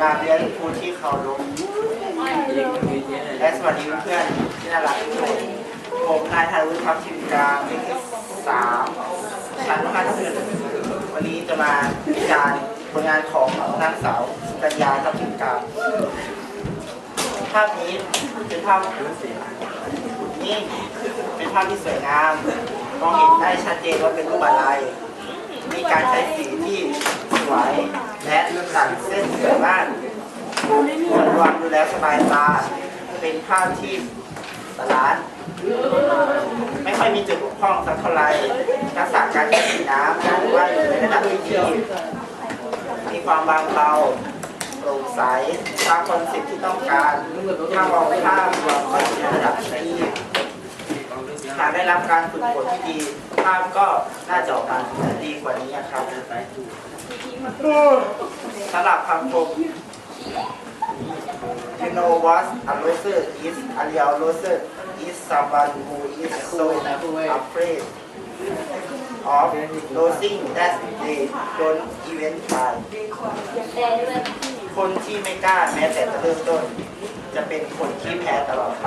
งานเลี้ยงผู้ที่เขาลงและสวัสดีเพื่อนๆที่น่ารักทุกคนผมนายธารุทัพชิมกางเลขที่สามชั้นพันหนึ่งวันนี้จะมาวิจารณ์ผลงานของนางสาวสุกัญญาทัพชิมกางภาพนี้เป็นภาพนี่เป็นภาพที่สวยงามมองเห็นได้ชัดเจนว่าเป็นรูปอะไร มีการใช้สีที่สวยและ ตัดเส้นสวยมากส่วนรวมดูแล้วสบายตา เป็นภาพที่บาลานซ์ไม่ค่อยมีจุดบกพร่องสักเท่าไหร่ทักษะการใช้น้ำถือว่าอยู่ในระดับที่ดีมีความบางเบาโปร่งใสตามคอนเซ็ปต์ที่ต้องการถ้ามองภาพรวมก็อยู่ในระดับที่หากได้รับการฝึกฝนที่ดี ภาพก็น่าจะออกมาดีกว่านี้ครับ สำหรับคำคม You know what a loser is a real loser is someone who is so afraid of losing that they don't even try คนที่ไม่กล้าแม้แต่จะเริ่มต้น จะเป็นคนที่แพ้ตลอดไป